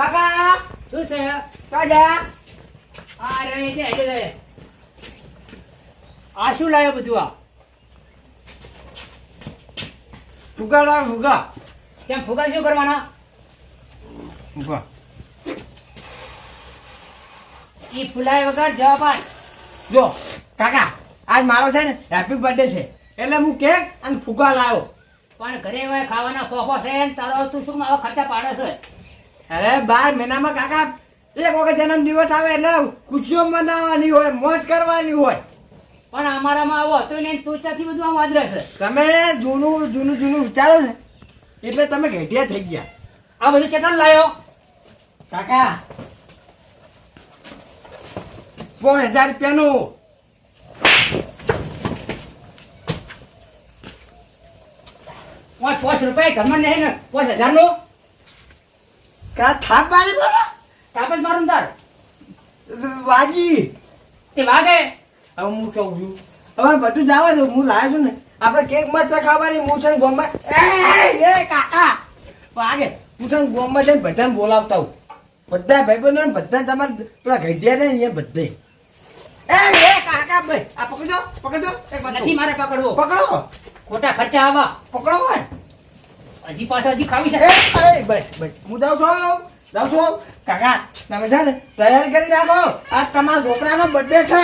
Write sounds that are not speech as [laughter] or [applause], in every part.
કાકા શું છે? કાજા? આ રહી છે એટલે આ શું લાવ્યો બધું આ? ફુગા લાવ ફુગા. કેમ ફુગા શું કરવાના? ફુગા. ઈ ફુલાય વગર જવાબ આય જો કાકા આજ મારો છે ને હેપી બર્થડે છે. એટલે હું કેક અને ફુગા લાવ્યો. પણ ઘરે હોય ખાવાના ખોખો છે ને તારો તું શું મારો ખર્ચા પાડે છે? અરે બાર મહિનામાં કાકા એક વખત જન્મ દિવસ આવે એટલે ખુશીઓ મનાવવાની હોય મોજ કરવાની હોય. પણ અમારામાં આવો હતો ને તું બધું આમ વાજરે છે. તમે જૂનું જૂનું જૂનું વિચારો ને એટલે તમે ઘેટિયા થઈ ગયા. આ બધું કેટલા લાવ્યો કાકા પાંચ હજાર રૂપિયાનું. પાંચ પાંચ રૂપિયા ઘરમાં નહીં ને પાંચ હજારનું કા થાપ મારી બોલો? તાપ જ મારું તાર? વાજી તે વાગે? હવે હું કહું છું? હવે બધું જવા દો હું લાવ્યો છું ને. આપણે કેક મસ્ત ખાવાની હું છે ગોમમાં એ એ કાકા! વાગે. હું છે ગોમમાં જઈને બધાને બોલાવતા હું બધા ભાઈબંધો ને બધા તમારે પેલા ઘડિયા ને અહીંયા બધે. એ એ કાકા ભાઈ આ પકડજો પકડજો. નથી મારે પકડવો. પકડો. ખોટા ખર્ચા આવા. પકડો હોય. હજી પાછા હજી ખાવી છે. બસ ભાઈ હું જાઉં છું જાઉં છું કાકા તમે છે ને તૈયારી કરી રાખો. આ તમારા છોકરાનો બર્થડે છે.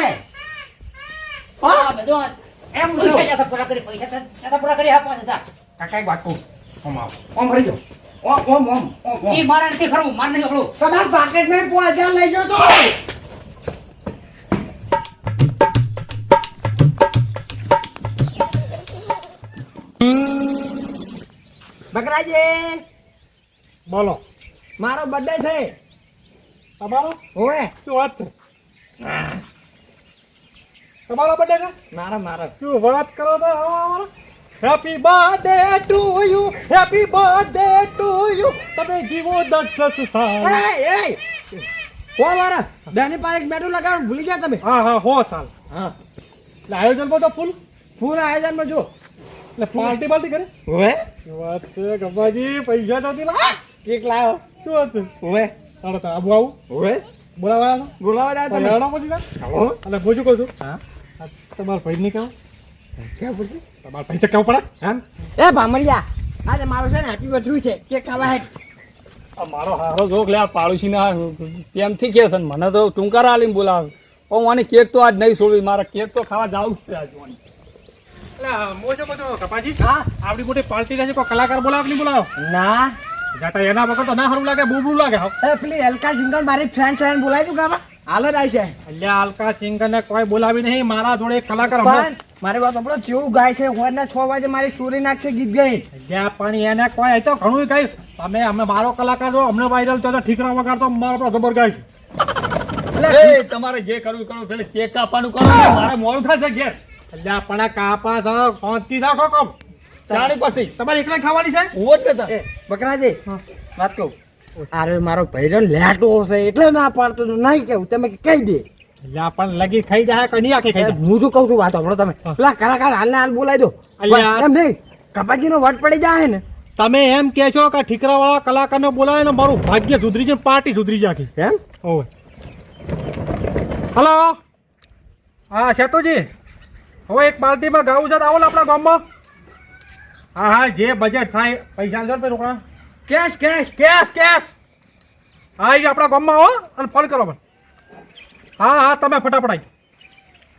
હો? આ બધું. એમ પૈસા પૂરા કરી પૈસા જ્યાં પૂરા કરી આપવા હજાર. કાકા એક વાત કહું. ઓમ આવો. ઓમ ફરી જાઓ ઓમ ઓમ ઓમ ઓમ એ મારા નથી ફરવું મારે નથી ફરવું. તમારા પાકેટ મેં હજાર લઈ જાઓ તો. બકરાજી! બોલો. મારો બર્થડે છે. તમારો? ઓએ શું વાત છે? તમારો બર્થડે છે? મારા મારા. શું વાત કરો તો અમારો happy birthday to you happy birthday to you તમે જીવો દસ દસ સાલ એ એ! કો મારા. બેની પાસે એક બેઠું લગાવ ભૂલી ગયા તમે. હા હા હો ચાલ. હા. આયોજન તો ફૂલ? ફૂલ આયોજનમાં જો એટલે પાર્ટી પાર્ટી કરે? ઓએ શું વાત છે ગબ્બાજી પૈસા તો દીલા કેક લાવો શું હતું? હવે ઓએ ચાલો તો આબુ આવું. ઓએ બોલાવા બોલાવા દા તમે. હેડો પછી ના હાલો. અને હું શું કહું છું? હા. તમારા ભાઈ નહીં કહો? ક્યાં પૂછ્યું તમારા ભાઈ તો કેવું પડે. એમ? એ ભામરિયા આજે મારું છે ને હેપી બર્થડે છે. કેક ખાવા હે મારો હારો જોક લે આ પાડોશી ના પ્રેમથી કે છે ને મને તો ટૂંકારા આલીને બોલાવે. ઓ મને કેક તો આજ નહીં છોડવી મારે કેક તો ખાવા જાવું જ છે આજ એટલે છું આવડી મોટી પાર્ટી રહેશે કોઈ કલાકાર બોલાવ નહીં બોલાવો? ના. જાતા એના વગર તો ના સારું લાગે બહુ બહુ લાગે એ પેલી એલકા સિંગર મારી ફ્રેન્ડ ફ્રેન્ડ બોલાવી દઉં ગાવા હાલ જ આવી છે. અલ્યા અલકા સિંગર ને કોઈ બોલાવી નહીં મારા જોડે એક કલાકાર મારી વાત આપણો કેવું ગાય છે ને છ વાગે મારી સ્ટોરી નાખશે ગીત ગઈ. અલ્યા પણ એને કોઈ તો ઘણું કઈ અમે અમે મારો કલાકાર જો અમને વાયરલ થયો તો ઠીકરા વગર તો મારો આપણો જબર ગાય છે. તમારે જે કરવું કરવું કરો પેલે કેક કાપવાનું કરો મારે મોડું થશે ઘેર. અલ્યા આપણા કાપા છો શાંતિ રાખો કમ. ચાણી પછી. તમારે એકલા ખાવાની છે? હું જ નતા બકરાજી વાત કહું. અરે મારો ભૈરો લેટો છે એટલે ના પાડતો તો નહીં કેવું તમે કહી દે. અલ્યા પણ લગી ખાઈ જાય કઈ આખી ખાઈ હું શું કહું છું વાત હમણાં તમે. પેલા કલાકાર હાલ ને હાલ બોલાવી દો. એમ નહીં કપાજી નો વટ પડી જાય ને. તમે એમ કે છો કે ઠીકરા વાળા કલાકારને બોલાવે ને મારું ભાગ્ય સુધરી જાય પાર્ટી સુધરી જાય આખી. એમ? ઓવે. હલો? હા સેતુજી હવે એક પાર્ટીમાં ગાવું છે તો આવો ને આપણા ગામમાં. હા હા જે બજેટ થાય પૈસા આલજો ને રોકડા કેશ કેશ કેશ કેશ હા એ આપણા ગામમાં આવો અને ફોન કરો મને. હા હા તમે ફટાફટ આવી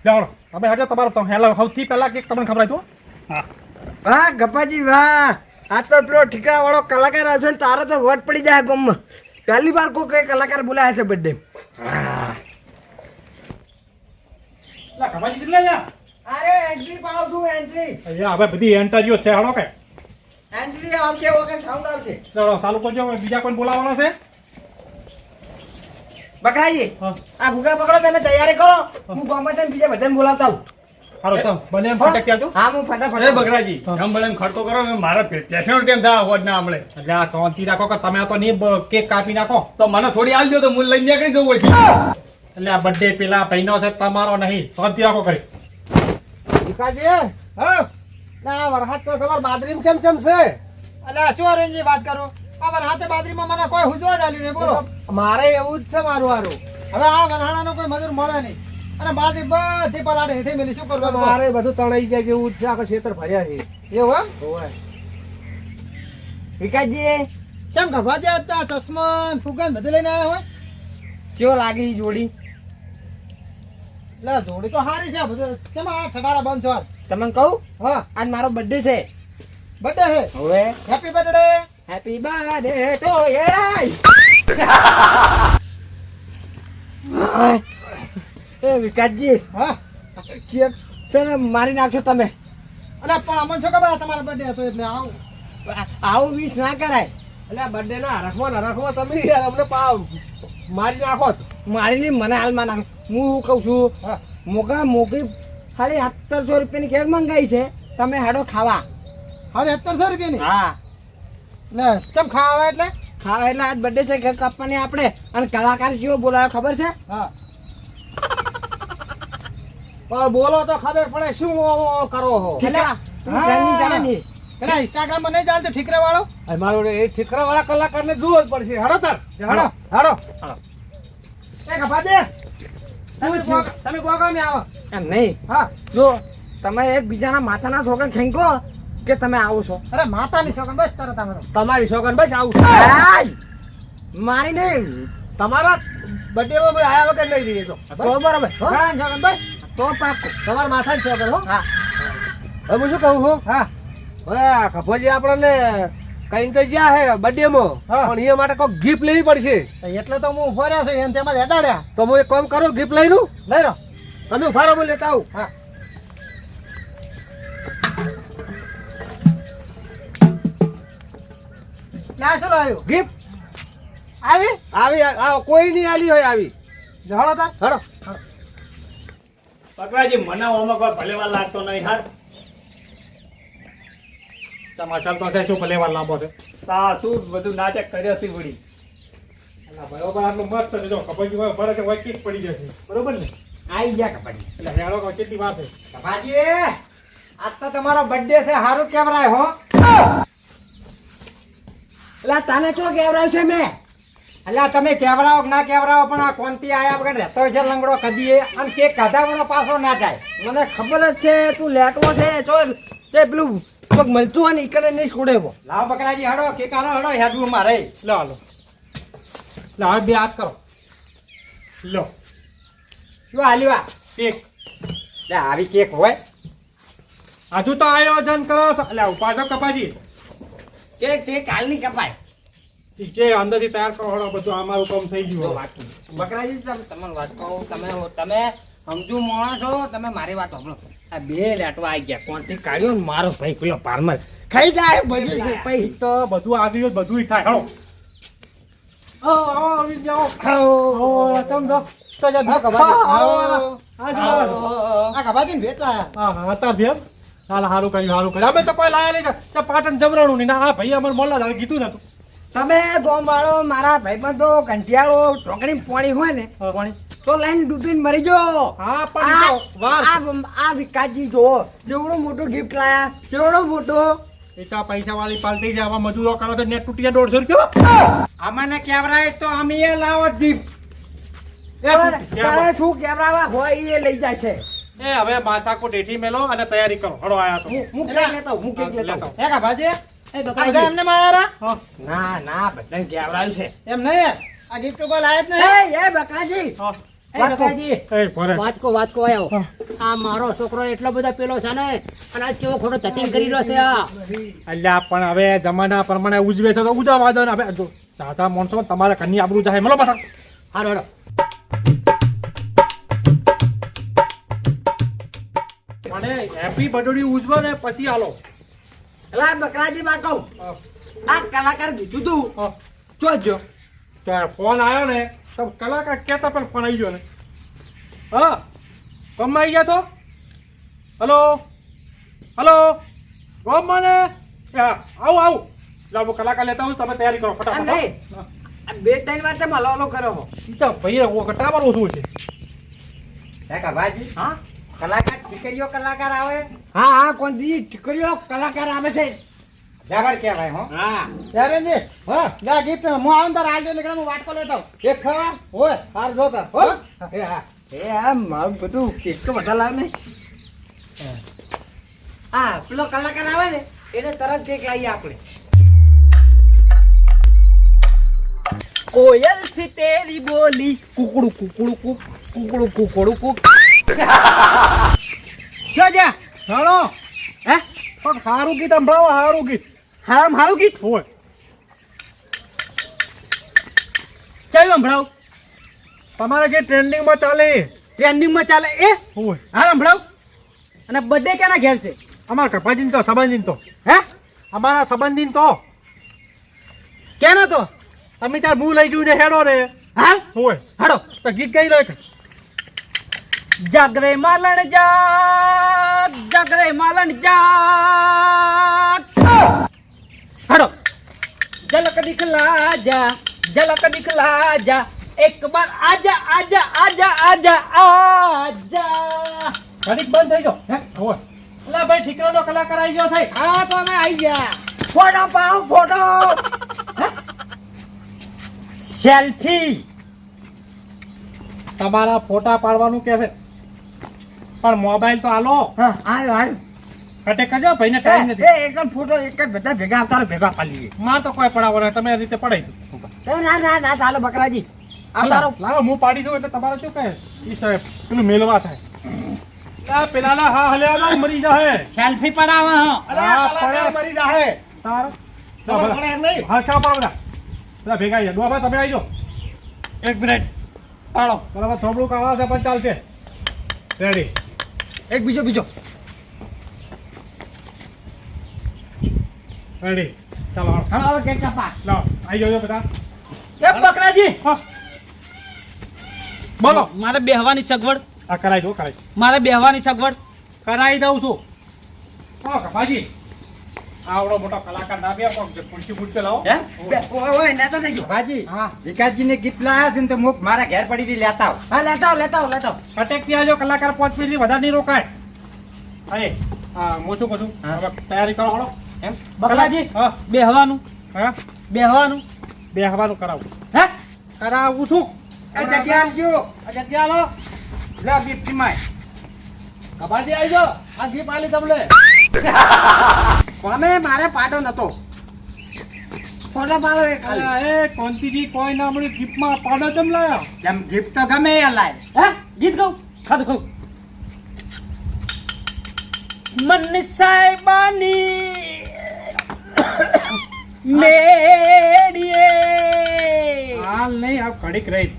જાઓ તમે હજો તમારો તો હેલો સૌથી પહેલાં કંઈક તમને ખબર હતું હા. વાહ ગપાજી વાહ. આ તો પેલો ઠીકરા વાળો કલાકાર આવશે ને તારો તો વટ પડી જાય ગમમાં. પહેલી વાર કોઈ કઈ કલાકાર બોલાયા છે બર્થડે હા. ખબર કેટલા છે અરે એન્ટ્રી પાડું છું એન્ટ્રી અહીંયા હવે બધી એન્ટ્રીઓ છે હળો કે. એન્ટ્રી આવશે ઓકે સાઉન્ડ આવશે. ચાલો ચાલુ કરજો હવે બીજા કોઈ બોલાવવાના છે. બકરાજી આ ભૂગા પકડો તમે તૈયારી કરો. હું. ગામમાં જઈને બીજા બધાને બોલાવતા હું સારું તો બને એમ ફટક આવજો હા હું એ બકરાજી ગમ ભલે એમ ખડકો કરો ને મારે પેશન્ટ ટેમ થાય હોજ ના હમણે એટલે આ શાંતિ રાખો કે તમે તો નહીં કેક કાપી નાખો. તો મને થોડી આલ દો તો હું લઈને નીકળી જવું એટલે આ બર્થડે પેલા ભાઈનો છે તમારો નહીં. શાંતિ રાખો કરી ભીખાજી? હા? ના વરસાદ તો તમારે બાદરીમ ચમ ચમ છે. અલા શું અરવિંદજી વાત કરો? આ વરહાતે બાદરીમાં મને કોઈ હુજવા જ આલ્યું નહીં બોલો. મારે એવું જ છે મારું હારું. હવે આ વરહાણાનો કોઈ મજૂર મળે નહીં. અને બાજરી બધી પલાડે હેઠે મેલી શું કરવું મારે બધું તણાઈ જાય જેવું છે આખા ખેતર ભર્યા છે. એવું એમ? વિકાસજી ચમ ગભા જ્યાં ચશ્મા ફુગન બધું લઈને આવ્યા હોય? કેવો લાગે જોડી? લે જોડી તો સારી છે બધું કેમ આ ઠઠારા બંધ છો? તમને કહું? હા. આજ મારો બર્થડે છે. બર્થડે છે? હવે? હેપી બર્થડે હેપી બર્થડે તો એ એ વિકાસજી હા. ચેક છે ને મારી નાખશો તમે. અને પણ અમને છો ખબર તમારો બર્થડે હતો એટલે આવું? આવું વિશ ના કરાય. એટલે બર્થડે ના રખવા ના રખવા તમે અમને પાવ મારી નાખો મારી મને હાલમાં નાખ. હું કહું છું? મોગા મોગી ખાલી સત્તરસો રૂપિયાની કેક મંગાવી છે. તમે હાડો ખાવા. હાડો સત્તરસો રૂપિયાની? હા. લે ચમ ખાવા એટલે? ખાવા એટલે આજ બર્થડે છે કેક કાપવાની આપણે. અને કલાકાર કેવો બોલાયો ખબર છે? હા. પણ બોલો તો ખબર પડે શું કરો હો. ને એના ઇન્સ્ટાગ્રામમાં નહીં ચાલતો ઠીકરા વાળો મારો એ ઠીકરા વાળા કલાકાર ને જોવો જ પડશે. હડો તાર. હડો. હડો. એ કપા દે. તમે ગોગા- તમે ગોગા મેં આવો. એમ નહીં. હા. જો તમે એકબીજાના માથાના છોકરા ખેંકો કે તમે આવો છો. અરે માતાની સોગન બસ તરત અમે તમારી સોગન બસ આવું! મારી નહીં. તમારા બર્થડે માં આયા વગર નહીં રહીએ તો. બરોબર. હો? બસ? તો પાકું. તમારા માથાની સોગન હો. હા. હવે હું શું કહું છું? હા. હવે ખભોજી આપણને કઈ તો જ્યાં હે બર્થડે માં પણ એ માટે કોઈ ગિફ્ટ લેવી પડશે. એટલે તો હું ઊભો રહ્યો છું એમ તેમાં હેડાડ્યા તો હું એક કામ કરું ગિફ્ટ લઈ લઉં લઈ લો. તમે ફારો રહો લેતા આવું. હા. ના શું લાવ્યું? ગિફ્ટ આવી? આવી આ કોઈ નહીં આલી હોય આવી. હળો તાર. હળો પકડાજી મને ઓમાં કોઈ ભલે વાર લાગતો નહીં હાર તમાશાલ તો છે શું ભલે વાર લાંબો છે? તા શું બધું નાટક કર્યો છે વળી? એટલે બરોબર આટલું મસ્ત છે જો કપાજી હોય ભરે છે હોય કીક પડી જશે. બરોબર ને? આવી ગયા કપાડી એટલે હેડો વચ્ચે કેટલી વાર છે? કપાજી આજ તો તમારો બર્થડે છે સારું કેવરાય હો. એટલે તને તો કેવરાય છે મેં? અલ્યા તમે કેવરાવો કે ના કેવરાવો પણ આ કોનથી આયા વગર રહેતો છે લંગડો કદીએ અને કેક કાઢાવણો પાછો ના જાય. મને ખબર જ છે તું લેટવો છે જો તે પેલું કોક મળતું હોય ને કરે નહીં છોડે એવો. લાવ બકરાજી હડો કેક કાનો હડો હેડવું મારે લો હાલો લો લાવ બે હાથ કરો. લો. શું હાલ્યું આ? કેક. લે આવી કેક હોય. હજુ તો આયોજન કરો છો. એટલે ઉપાડો કપાજી. કે કેક કાલની કપાય. ઠીક છે અંદરથી તૈયાર કરો હળો બધું અમારું કામ થઈ ગયું હવે. બકરાજી તમે તમારી વાત કહો તમે તમે સમજુ માણસ છો તમે મારી વાત સાંભળો. આ બે લાટવા આવી ગયા. કોણથી કાઢ્યો ને મારો ભાઈ પેલો પારમલ. ખાઈ જાય બધી ભાઈ. તો બધું આગળ ગયું બધું થાય. હળો. આવો, આવો, આવી. આવો, તો. આવો, આવો. આવો, આવો. તો તો પાટણ જમરાણું નહીં. ના ભાઈ તમે મારા ભાઈબંધો કંઠિયાળો ટોકરી પોણી હોય ને પોણી. તો લાઈન ડૂબીને મરી જો હા પણ આ વિકાસજી જો જેવડો મોટો ગિફ્ટ લાયા જેવડો મોટો. એટલા પૈસા વાળી પાલટી આવા મજૂરો કરો તો નેટ તૂટી જાય દોઢસો રૂપિયા અમને કેવરાય તો અમે એ લાવો દીપ તારે શું કેવરાવા હોય એ લઈ જાય છે એ હવે માથાકો ટેઠી મેલો અને તૈયારી કરો. હળો આયા છો. હું કે કેક લેતો હું કેક લેતો. લેતો. કા ભાજી? એ બકા એમને માયારા? હા. ના ના બધા કેવરાયું છે. એમ નહીં? આ ગિફ્ટ કોઈ લાયા જ નહીં? એ એ વાંચકો વાંચકો આવ્યો આ મારો છોકરો એટલો બધો પેલો છે ને અને આ કેવો ખોટો ધતિંગ કરી રહ્યો છે આ. અલ્યા પણ હવે જમાના પ્રમાણે ઉજવે છે તો ઉજવવા દો ને હવે. જો દાદા માણસો તમારે ઘરની આબરૂ જાય. મળો પાછા. હારો હારો. અને હેપી બર્થડે ઉજવો ને પછી હાલો. એલા બકરાજી માં કહું. આ કલાકાર કીધું તું. ફોન આવ્યો ને તો કલાકાર કહેતા પણ ફોન આવી ગયો ને. હા ગમમાં આવી ગયા તો હલો? હલો? ગમમાં ને? હા આવું આવું. લાવો હું કલાકાર લેતા આવું તમે તૈયારી કરો ફટાફટ હા. બે ત્રણ વાર તમે હલો હલો કર્યો હો. તો ભાઈ ઓ ઘટાવાનું શું છે હે કબાજી હા? કલાકાર દીકરીઓ કલાકાર આવે? હા હા કોણ દી ઠીકરીઓ કલાકાર આવે છે. જબર કહેવાય હો. હા. યારેનજી હા જા ગિફ્ટ હું આવું તાર આલજો એટલે હું વાટકો લેતો. એક ખાવા હોય હાર હો. એ હા. એ આ મારું બધું તો બધા લાવ ને હા. પેલો કલાકાર આવે ને એને તરત કેક લાવીએ આપણે. કોયલ છે તેરી બોલી કુકડું કુકડું કુક કુકડું કુકડું કુક. [laughs] જો જા. ચાલો હે? પણ સારું ગીત સંભળાવો સારું ગીત. હારામ હારું ગીત. હોય. ચાલ સંભળાવ તમારે જે ટ્રેન્ડિંગમાં ચાલે ટ્રેન્ડિંગમાં ચાલે એ? હોય. હા સંભળાવ અને બર્થડે ક્યાંના ઘેર છે? અમારા કપાજીન તો સંબંધીન તો. હે? અમારા સંબંધીન તો. ક્યાંનો તો? તમે તાર મું લઈ ને હેડો રે. હા? હોય. હાડો તો ગીત ગઈ લો એક. જાગરે માલણ જા જાગરે માલણ જાગ. હાડો. ઝલક દિખલા જા ઝલક દિખલા જા એક બાર આજા આજા આજા આજા આજા. ઘડીક બંધ થઈ ગયો. હે હોય અલા ભાઈ ઠીકરાનો કલાકાર આવી ગયો છે હા તો અમે આવી ગયા. ફોટો પાડો ફોટો. સેલ્ફી. તમારા ફોટા પાડવાનું કે છે? પણ મોબાઈલ તો આલો. હા હાલ હાલ. કટે કરજો ભાઈને ટાઈમ એ નથી એક જ ફોટો એક જ બધા ભેગા આવતા ભેગા પાડીએ માર તો કોઈ પડાવો નહીં તમે આ રીતે પડાઈ દો. એ ના ના ના ચાલો બકરાજી. આવતારો લાવો હું પાડી દઉં એટલે તમારે શું કહે? ઈ સાહેબ પેલું મેલવા થાય. પેલાના હા હલ્યા મરી જાહે. સેલ્ફી પડાવો હો. હા મરી જાહે. તાર. હરખા પર બધા? બધા ભેગા આવી ડોબા તમે આવી જાઓ. એક મિનિટ. પાડો. બરાબર થોડુંક આવા છે પણ ચાલશે. રેડી એક બીજો બીજો. રેડી ચાલો હાલો. હા હવે કેક કાપા લો આવી જાઓ બધા એ બકરાજી હા બોલો મારે બેહવાની સગવડ આ કરાઈ દો કરાઈ મારે બેહવાની સગવડ કરાઈ દઉં છું હા કપાજી આવડો મોટો કલાકાર ના બે કોક ખુરશી ખુરશી લાવો હે ઓય નેતા થઈ ગયો ભાજી હા વિકાસજીને ગિફ્ટ લાયા છે ને તો મુખ મારા ઘેર પડીને લેતા આવ હા લેતા આવ લેતા આવ લેતા આવ અટેકથી આવજો કલાકાર પાંચ મિનિટ વધારે નહીં રોકાય અરે હા હું શું કહું હવે તૈયારી કરો હળો એમ? બકરાજી હા. બેહવાનું. હા? બેહવાનું. બેહવાનું કરાવું. હે? કરાવું છું. એ જગ્યા ગયો આ જગ્યા લો લે ગિફ્ટ માય. કબાડી આવી જાઓ આ ગિફ્ટ આલી તમને. કોમે મારે પાટો નતો. ફોટો પાડો એક ખાલી. એ કોંતીજી કોઈ ના મળી ગિફ્ટમાં પાડો જમ લાયા? જેમ ગિફ્ટ તો ગમે એ લાય. હે? ગીત ગાઉં? ખાધું ખાઉં મન સાહેબાની મેડીએ હાલ નહીં આવ ઘડીક રહી.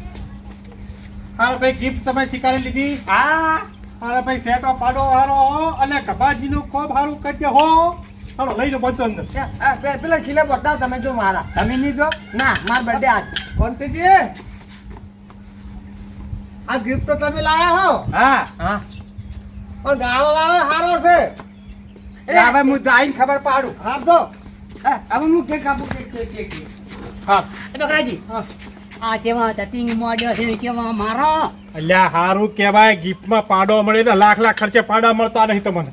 હારો ભાઈ ગિફ્ટ તમે સ્વીકારી લીધી. હા. હારો ભાઈ સેટો પાડો હારો હો. અને કબાજીનું ખૂબ હારું કરજે હો. હાલો લઈ લો બધું અંદર. પેલા સિલે બતાવો તમે જો મારા. તમે નહીં જો? ના માર બર્થડે આજ. કોંતીજી આ ગિફ્ટ તો તમે લાયા હો. હા. હા. પણ ગાળો વાળો સારો છે. એટલે હવે હું તો ખબર પાડું. હા તો હવે હું કેક કાપું કેક કેક કેક કેક. હા. એ બકરાજી આ કેવા તતિંગ મોડ્યો છે કેવા મારો? અલ્યા હારું કહેવાય ગિફ્ટમાં પાડો મળે ને લાખ લાખ ખર્ચે પાડા મળતા નહીં તમને.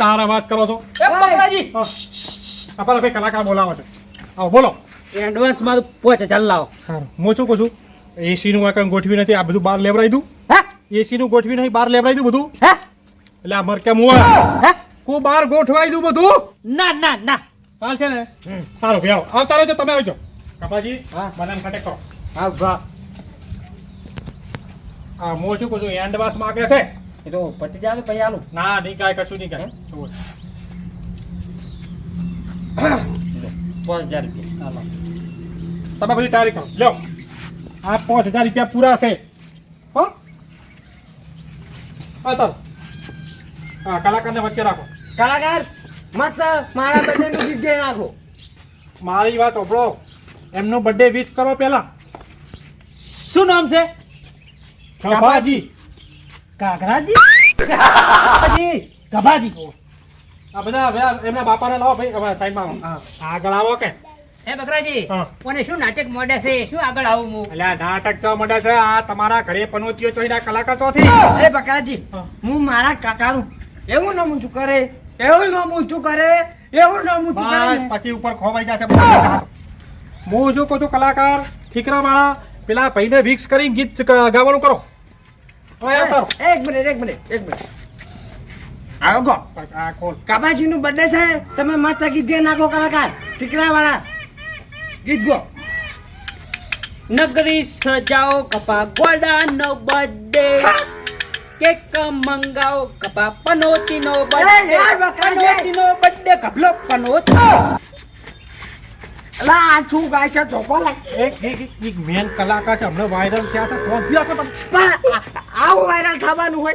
તારા વાત કરો છો? એ બકરાજી. આપણા ભાઈ કલાકાર બોલાવો છે. આવો બોલો. એડવાન્સમાં પોચ હજાર લાવો. હારું હું શું કહું છું? એસી નું કંઈ ગોઠવી નથી આ બધું બહાર લેવડાવી દઉં? હા. એસી નું ગોઠવી નહીં બહાર લેવડાવી દઉં બધું? હે. એટલે આ મર કેમ હોય હે? હું બહાર ગોઠવાઈ દઉં બધું? ના ના ના. ચાલશે ને? સારું ભાઈ આવો આવતા રહેજો તમે આવજો. કપાજી હા. બધાને કટેક કરો. હા ભા. હા હું શું કહું છું એન્ડવાસ માગે છે? એ તો પતી જાવે પછી આલું. ના નહીં કાંઈ કશું નહીં જુઓ. પાંચ હજાર રૂપિયા. તમે બધી કરો લ્યો. આ પાંચ હજાર રૂપિયા પૂરા છે. હા? હા ચાલો હા કલાકારને વચ્ચે રાખો. કલાકાર મસ્ત મારા બર્થડે નું ગીત દઈ નાખો. મારી વાત ઓપડો એમનો બર્થડે વિશ કરો પહેલા. શું નામ છે? કભાજી કાગરાજી? કાગરાજી? કભાજી આ બધા હવે એમના બાપાને લાવો ભાઈ હવે સાઈડમાં હા. આગળ આવો કે? એ બકરાજી કોને શું નાટક મોડે છે? શું આગળ આવું હું? એટલે નાટક તો મોડે છે. આ તમારા ઘરે પનોતીઓ ચોહીના કલાકાર ચોથી એ બકરાજી હું મારા કાકાનું એવું નમું છું કરે એવું નમું છું કરે એવું ના હું કરે પછી ઉપર ખોવાઈ જશે હું શું કહું છું કલાકાર ઠીકરા વાળા પેલા ભાઈને વિક્સ કરીને ગીત ગાવાનું કરો. એક મિનિટ એક મિનિટ એક મિનિટ. આવો ગો. આ ખોલ. કાબાજી નું બર્થડે છે. તમે મસ્ત ગીત ગાઈ નાખો કલાકાર વાળા ગીત ગો. નગરી સજાઓ કપા ગોડાનો બર્થડે કેક મંગાવો કપા પનોતીનો બર્થડે. પનોતીનો બર્થડે કપલો પનોતી અલા આ શું ગાય છે? ધોકો લાગ એક એક એક- મેન કલાકાર છે. હમણાં વાયરલ થયા છે. કોણ આપો પણ આવું વાયરલ થવાનું હોય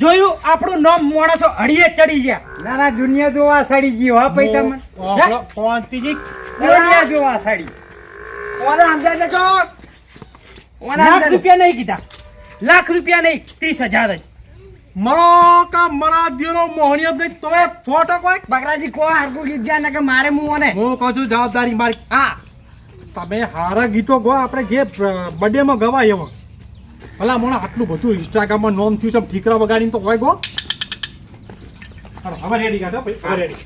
જોયું? આપણું નામ માણસો હળીએ ચડી ગયા. ના ના દુનિયા જોવા સડી ગયો હા ભાઈ તમે. આપણો દુનિયા જોવા સડી. ઓને સમજાય દેજો ઓને રૂપિયા નહીં કીધા. લાખ રૂપિયા નહીં ત્રીસ હજાર જ. મરો કા મરા દિયો મોહણીય નહીં તોય ફોટો કોઈ? બકરાજી કો હરકું ગીત ગયા ને કે મારે હું ઓને હું કહું છું જવાબદારી મારી. હા. તમે હારા ગીતો ગો આપણે જે બર્થડે માં ગવાય એવો. ભલા મોણા આટલું બધું ઇન્સ્ટાગ્રામમાં નોમ થયું છે ઠીકરા વગાડીને તો હોય ગો. હવે રેડી કાઢો ભાઈ રેડી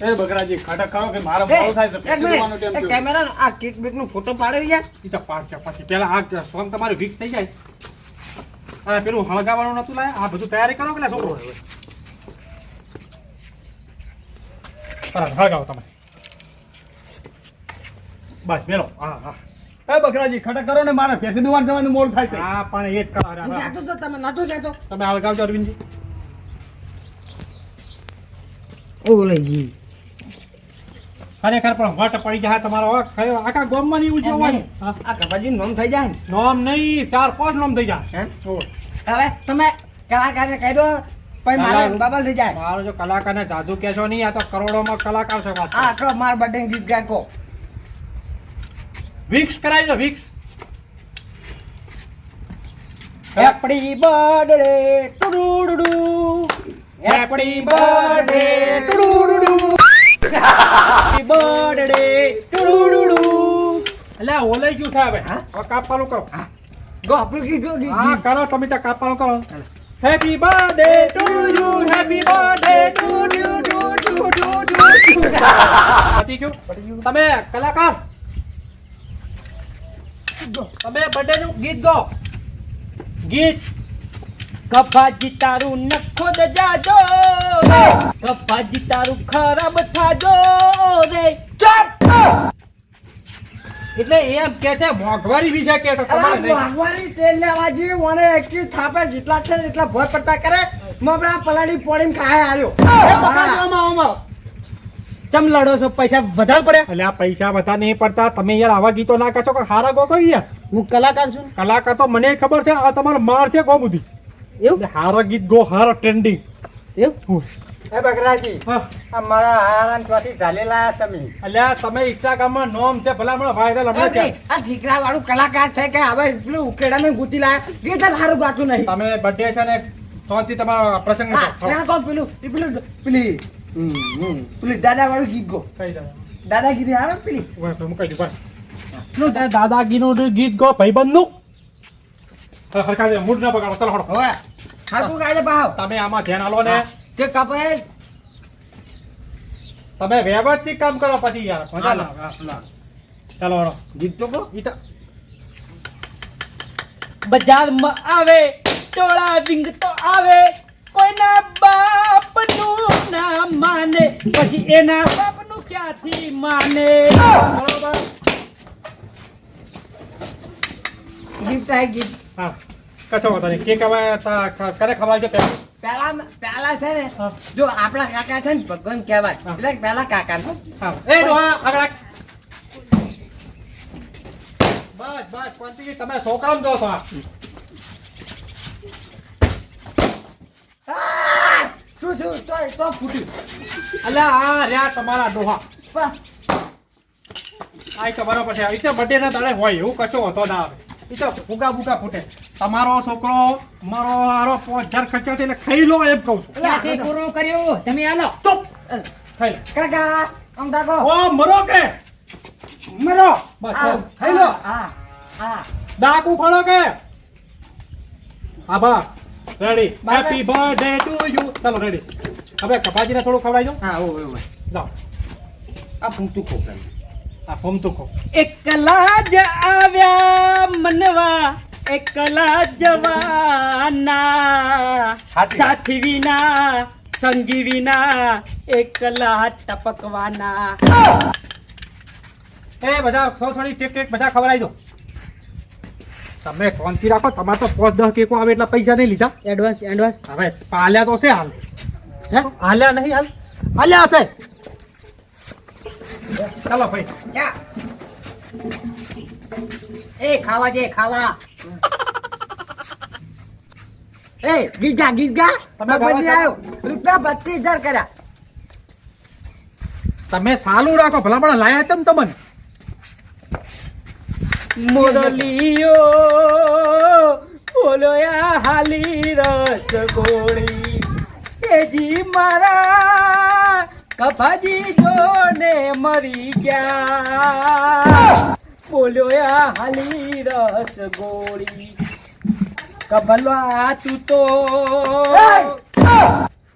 એ બકરાજી ખટક કરો કે મારો એ, થાય છે પછી જોવાનું મિનિટ ટેમ કેમેરા આ કેક બેક નો ફોટો પાડ્યો યાર ઈ તો પાડ છે પછી પેલા આ સોંગ તમારું ફિક્સ થઈ જાય. આ પેલું હળગાવાનું નતું લાય? આ બધું તૈયારી કરો પેલા છોકરો? બરાબર હળગાવો તમે. બસ મેલો. હા હા. એ બકરાજી ખટક કરો ને મારે ભેંસી દુવાન જવાનું મોડ થાય છે. હા પણ એ જ કરો. હું હા, હા. જાતો તો તમે નતો જાતો. તમે હળગાવજો અરવિંદજી. ઓલેજી ખરેખર પણ વટ પડી જાય તમારો આખા ગામમાં નહીં. ઉજવવાનું હા. આ કપાજી નોમ થઈ જાય ને? નોમ નહીં ચાર પાંચ નોમ થઈ જાય? હવે તમે કલાકારને કહી દો પછી મારે બાબલ થઈ જાય. મારો જો કલાકારને જાદુ કહેશો નહીં આ તો કરોડોમાં કલાકાર છે વાત. હા તો માર બર્થડે ગીત ગાય કો વિક્સ કરાવી દો વિક્સ હેપડી બર્થડે ટુડુડુ હેપડી બર્થડે ટુડુડુ બર્થડે ટુડુડુ એટલે ઓલાઈ ગયું છે હવે? હવે કાપવાનું કરો. ગો હા કરો તમે ત્યાં કાપવાનું કરો. Happy birthday to you happy birthday to you to to to to પતી ગયું. તમે કલાકાર? તમે બર્થડે નું ગીત ગો. ગીત. કપાજી તારું નખો દજાજો જાજો રે. કપાજી તારું ખરાબ થાજો રે. એટલે એમ કે છે મોંઘવારી વિશે કે તો તમારે નહીં. મોંઘવારી તેલ લેવા જેવી મને એકી થાપે જેટલા છે ને એટલા ભોય પડતા કરે. મબડા પલાડી પોડીને ખાય આલ્યો એ બકાજી આમાં આમાં. ચમ લડો છો પૈસા વધારે પડ્યા એટલે આ પૈસા બધા નહીં પડતા. તમે યાર આવા ગીતો ના કહો કે હારા ગો કઈ યાર? હું કલાકાર છું કલાકાર તો મને ખબર છે આ તમારો માર છે ગો બુદ્ધિ એવું? હારા ગીત ગો હારા ટ્રેન્ડિંગ એવું? એ બકરાજી હા. મારા હારાન ચોથી તમે. અલ્યા તમે ઇન્સ્ટાગ્રામમાં નોમ છે ભલામણ વાયરલ હમણાં ક્યાં? આ ઠીકરા વાળું કલાકાર છે કે હવે પેલું ઉકેડામાં ગુતી લાયા? ગીત જ સારું ગાતું નહીં. તમે બર્થડે છે ને શાંતિ તમારો પ્રસંગ છે પેલું પેલું પેલી પેલી દાદા વાળું ગીત ગો. કઈ દાદાગીરી આવે ને પેલી? ઊભા રહો, મૂકાઈ દો, બસ. પેલું તે દાદાગીનું ગીત ગો ભાઈબંધનું. હવે હરખા મૂડ ના બગાડો ચાલો હડો. હવે હાકું કાજે ભાવ તમે આમાં ધ્યાન આલો ને. તે કપાય તમે વ્યવસ્થિત કામ કરો પછી યાર મજા ના. ચાલો હડો. જીતતો કો? ઈતા બજારમાં આવે ટોળા વિંગ તો આવે. કોઈના બાપનું ના માને પછી એના બાપનું ક્યાંથી માને? બરાબર. ગીત આ ગીત હા. કશો વાંધો નહીં કેક હવે કરે ખવડાવજો પહેલા. પેલા પેલા છે ને જો આપણા કાકા છે ને ભગવાન કહેવાય. એટલે પેલા કાકા ને. હા. એ ડોહા, આગળ બસ બસ શાંતિથી તમે છોકરાને જો છો. શું શું તો તો ફૂટ્યું. અલ્યા આ રહ્યા તમારા ડોહા. આ તો બરાબર છે ઈ તો birthday ના દાડે હોય એવું કશો હોતો ના આવે. ઈ તો ફુગા ફૂટે. તમારો છોકરો મારો હારો પાંચ હજાર ખર્ચો છે એટલે ખાઈ લો એમ કહું છું. પૂરો કર્યો? તમે આલો ચૂપ. ખાઈ કાકા આમ તાકો ઓ મરો કે? મરો. બસ ખાઈ લો. હા હા. ડાકુ ફળો કે? હા ready. Happy birthday to you ચાલો રેડી હવે કપાજીને થોડું ખવડાવી દો હા ઓ ઓ જાઓ. આ ફૂમતું ખોપરા આ ફોમ તો કહો. એકલા જ આવ્યા મનવા એકલા જવાના. સાથી વિના સંગી વિના એકલા ટપકવાના. એ બધા થોડી ટેક ટેક બધા ખવડાવી દો. તમે શાંતિ રાખો તમારે તો પાંચ દસ કેકો આવે એટલા પૈસા નહીં લીધા. એડવાન્સ એડવાન્સ હવે પાલ્યા તો છે હાલ. હે? હાલ્યા નહીં હાલ. હાલ્યા હશે ચાલો ભાઈ એ ખાવા જે ખાવા. એ ગીગા ગીગા તમે બધી આવ્યો રૂપિયા બત્રીસ હજાર કર્યા. તમે સાલું રાખો ભલા પણ લાયા છે તમને? મોરલીઓ બોલોયા હાલી રસ ગોળી એજી મારા કફાજી જોને મરી ગયા. બોલ્યોયા હાલી રસ ગોળી. કભલવા તું તો.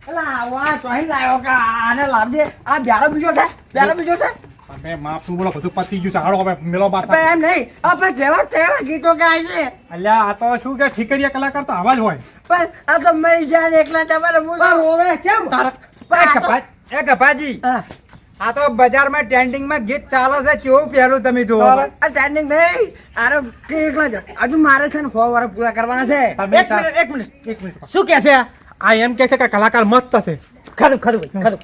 અલા વાહ ચોહી લાયો કા આને લાવજે. આ બ્યારો બીજો છે બ્યારો બીજો છે. માફનું બોલો બધું પતી ગયું છે. હાલો હવે મેલો બાત પણ એમ નહીં. આપણે જેવા તેવા ગીતો ગાય છે. અલ્યા આ તો શું કે ઠીકરીયા કલાકાર તો આવા જ હોય. પણ આ તો મરી જાય એકલા તમારે હું તો- કેમ? તારા પણ આ તો- કપા- એ કપાજી આ તો બજારમાં ટ્રેન્ડિંગમાં ગીત ચાલે છે કેવું પહેલું તમે જુઓ. બરાબર. આ ટ્રેન્ડિંગ નહીં આરો કે એકલા જ. હજુ મારે છે ને સો વર્ષ પૂરા કરવાના છે. એક મિનિટ એક મિનિટ એક મિનિટ. શું કહે છે? આ? એમ કે છે કે કલાકાર મસ્ત છે. ખરું ખરું ભાઈ, ખરું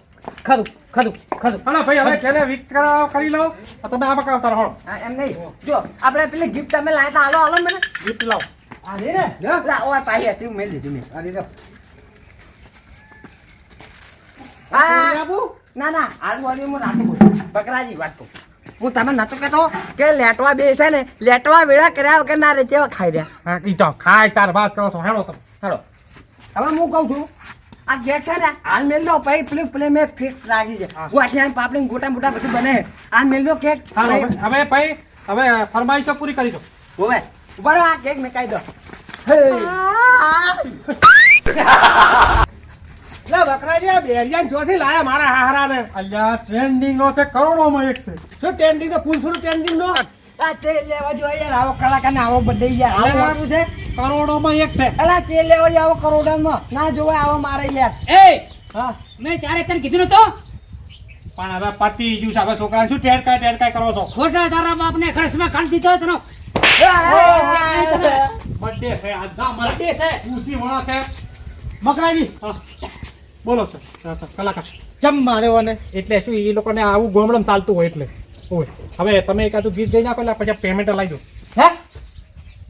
ખરું ખરું ખરું. હા ભાઈ હવે જેને વિક્રમ કરી લો તમે આમાં કામ કરો એમ નહીં. જો આપણે પેલી ગિફ્ટ તમે લાયા તા. હાલો હાલો મને. ગીત લાવો. આ રે ને. લા. ઓર પાહી હતી મેં લીધી મેં. આ લો. હા. ના ના બોલી હું નાટક બકરાજી વાત કહું હું તમે નતો કેતો કે લેટવા બે છે ને લેટવા વેળા કર્યા વગર ના રે કેવા ખાઈ રહ્યા? હા ઈ તો ખાય તાર વાત કરો છો. તમે હવે હું કહું છું આ ગેટ છે ને હાલ મેલ દો પછી પેલી પેલી મેં ફિક્સ રાખી છે. ગોઠિયા પાપડી ગોટા મોટા બધું બને. હાલ મેલ દો કેક હવે હવે ભાઈ હવે ફરમાઈશો પૂરી કરી દો. હોવે ઊભા આ કેક મેં કાઢી દો. [laughs] લે બકરાજી આ બેરિયાન ચોથી લાયા મારા હાહરાને. અલ્યા ટ્રેન્ડિંગ નો છે કરોડોમાં એક છે. શું ટ્રેન્ડિંગ નો ફૂલસુરું ટ્રેન્ડિંગ નો આ તેલ લેવા જો યાર આવો કલાકાર આવો બર્થડે યાર. આવું? વાળું છે? કરોડોમાં એક છે. અલા તેલ લેવા જો આવો કરોડોમાં. ના જોવા આવો મારે યાર. એ હા. મેં ચારે તને કીધું તો પણ હવે પતિ છે હવે છોકરા શું ટેડકાય ટેડકાય કરો છો? ખોટા તારા બાપને ખર્ચમાં ખાલી દીધો તનો બર્થડે છે આજના અમારા છે. વણા છે. બકરાજી. હા. બોલો સર સર કલાકાર જમ માર્યો ને એટલે શું એ લોકોને આવું ગોમડમ ચાલતું હોય એટલે. હોય હવે તમે એક આટલું ગીત ગઈ નાખો એટલે પછી પેમેન્ટ લાવી દો. હે?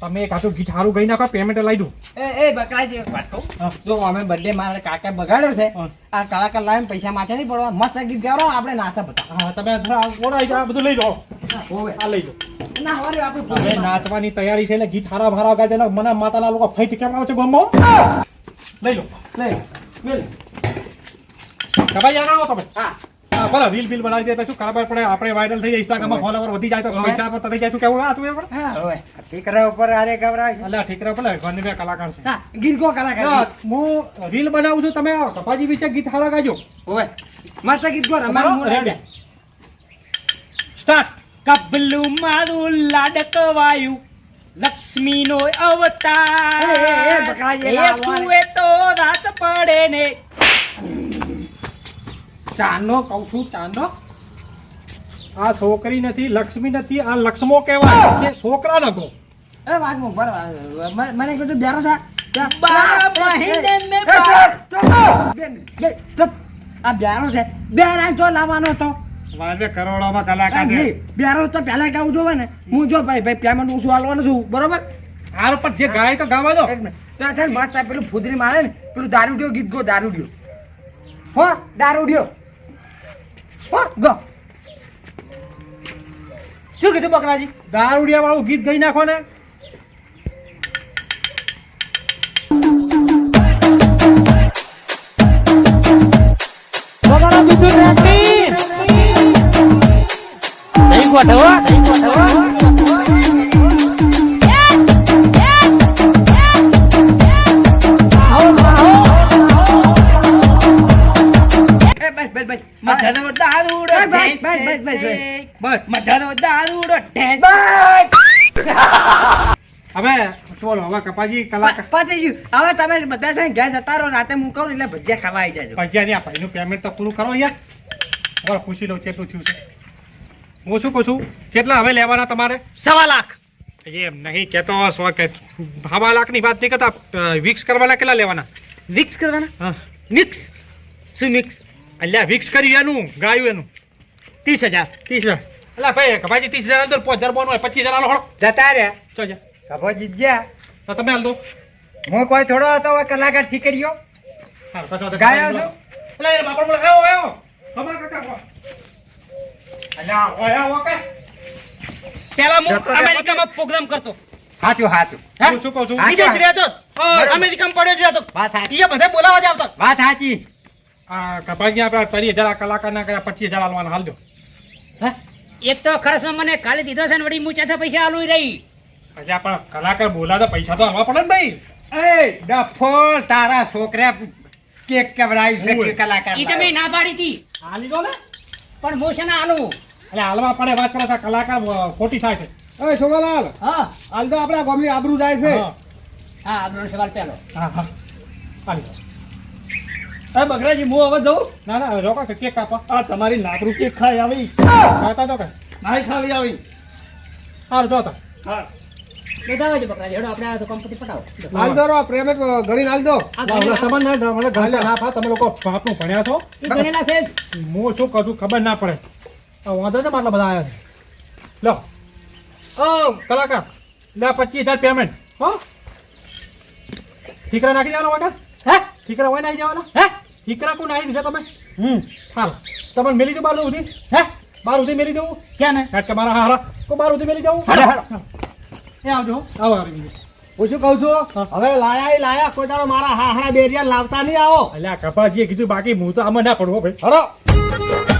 તમે એક આટલું ગીત સારું ગઈ નાખો પેમેન્ટ લાવી દો. એ એ બકરાજી એક વાત કહું. જો અમે બર્થડે મારા કાકા બગાડ્યો છે આ કલાકાર લાવીને પૈસા માથે નહીં પડવા. મસ્ત ગીત ગાવો આપણે નાચા બધા. હા તમે થોડા આ બધું લઈ જાઓ ઓવે. આ લઈ જાઓ ના હોરે આપણે હવે નાચવાની તૈયારી છે એટલે ગીત હારા ભારા ગાજે મને માતાના લોકો ફાઈટ કેમ ગમો છે ગામમાં લઈ લો. લઈ મેલ કબાઈ આવો તમે. હા. હા ભલે રીલ બિલ બનાવી દે તો શું ખરાબ પડે? આપણે વાયરલ થઈ જાય ઇન્સ્ટાગ્રામમાં ફોલોવર વધી જાય તો પૈસા પર થઈ જાય શું કેવું? આ તું હા. હોવે ઠીકરા ઉપર આરે ગભરાય અલ્યા ઠીક રહ્યો ભલે બે કલાકાર છે. ગીત ગો કલાકાર હા, હું રીલ બનાવું છું તમે સપાજી વિશે ગીત હારા ગાજો. હોવે મસ્ત ગીત ગો રમાડો રેડી સ્ટાર્ટ કબલું મારું લાડકવાયું લક્ષ્મીનો અવતાર. તો રાત પડે ને ચાંદનો કહું છું ચાંદનો આ છોકરી નથી લક્ષ્મી નથી આ લક્ષ્મો કહેવાય. કે છોકરા નકો એ વાત મો બર મને કીધું બેરો એ, એ, એ, એ. આ છે. જો લાવવાનો વાજે કરોડોમાં કલાકાર છે. નહીં, તો પહેલા ગાવું જોવે ને. હું જો ભાઈ ભાઈ પેમેન્ટ હું શું હાલવાનું છું. બરોબર? હાર પણ જે ગાય તો ગાવા દો. ત્યાં છે મસ્ત પેલું ફુદરી મારે ને પેલું દારૂડિયો ગીત ગો દારૂડિયો. હો દારૂડિયો. ગો. શું કીધું બકરાજી? દારૂડિયા વાળું ગીત ગઈ નાખો ને બકરા બીજું નહીં ગોઠવો નહીં ગોઠવો મજાનો દારૂડો બસ, બસ, બસ, બસ, ઢેસ, બસ. ઢેસ. મજાનો દારૂડો ઢેસ. હવે ચોલો હવે કપાજી કલા પતી હવે તમે બધા છે ઘેર જતા રહો રાતે હું કહું એટલે ભજીયા ખાવા આવી જાજો. પૈસાની આ ભાઈનું પેમેન્ટ તો પૂરું કરો યાર હવે પૂછી લઉં કેટલું થયું છે. હું શું કહું છું? કેટલા હવે લેવાના તમારે? સવા લાખ. એમ નહીં કહેતો સો કે હવા લાખની વાત નહીં કરતા વિક્સ કરવાના કેટલા લેવાના? વિક્સ કરવાના? હા. મિક્સ શું મિક્સ અલ્યા વિક્સ કર્યું એનું ગાયું એનું. ત્રીસ હજાર. ત્રીસ હજાર. અલ્યા ભાઈ કપાજી ત્રીસ હજાર અંદર પાંચ હજાર બોનું હોય પચીસ હજાર આલો હળો. જતા રહ્યા. ચો જા. જીત્યા તો તમે હાલ દો. હું કોઈ થોડો હતો હવે કલાકાર ઠીક કરી ગાયો બાપડ. તમારા કાકા, અલ્યા, પેલા હું અમેરિકામાં પ્રોગ્રામ કરતો. સાચું સાચું. હું? શું કહું છું. વિદેશ રહેતો. અમેરિકામાં પડ્યો જ રહેતો વાત સાચી. એ બધા બોલાવા જ આવતા. વાત સાચી. આ કપાસી આપણે ત્રીસ હજાર કલાકારના કર્યા પચીસ હજાર આલવાના હાલ દો એક તો ખર્ચમાં મને કાલે દીધો છે ને વળી હું ચાથા પૈસા આલું રહી. પછી પણ કલાકાર બોલાવે પૈસા તો આલવા પડે ને ભાઈ. એ ડફોળ તારા છોકરા કેક કવરાયું છે કે કલાકાર તમે ના પાડી હતી. આ લીધો ને. પણ હું છે ને આલું. એટલે હાલવા પડે વાત કરે કલાકાર ખોટી થાય છે. એ શોભાલાલ હા. હાલ તો આપણા ગામની આબરૂ જાય છે. હા, સવાલ પહેલો. હા હા. હાલ એ બગડાજી હું હવે જઉં? ના ના રોકો કે કેક કાપો આ તમારી નાકરું કેક ખાઈ આવી. ખાતા તો કે? નાઈ ખાવી આવી. હાર જો તો. બધા આવજો બકરાજી હેડો આપણે આ તો કંપની પટાવો. હાલ દો પ્રેમે ઘડી હાલ દો. આ ના, ગણેલા- તમને ના મને ના ફા તમે લોકો બાપનું ભણ્યા છો? એ છે હું શું કહું ખબર ના પડે. વાંધો છે આટલા બધા આવ્યા છે? લો. ઓ કલાકાર લે પચીસ હજાર પેમેન્ટ હો? ઠીકરા નાખી દેવાનો વાગા હે? ઠીકરા હોય નાખી દેવાના? હે? ઠીકરા કોણ આવી દીધા તમે? હમ હાલ. તમને મેલી જાઉં બાર સુધી. હે? બાર સુધી મેલી દઉં. ક્યાં ને કાટ કે મારા હારા. કો બાર સુધી મેલી જાઉં હાડા હાડા એ આવજો. હો. આવો આવી હું શું કહું છું? હવે લાયા એ લાયા. કોઈ તારો મારા હાહરા બેરિયા લાવતા નહીં આવો. અલ્યા કપાજીએ કીધું બાકી હું તો આમાં ના પડવો ભાઈ. હરો.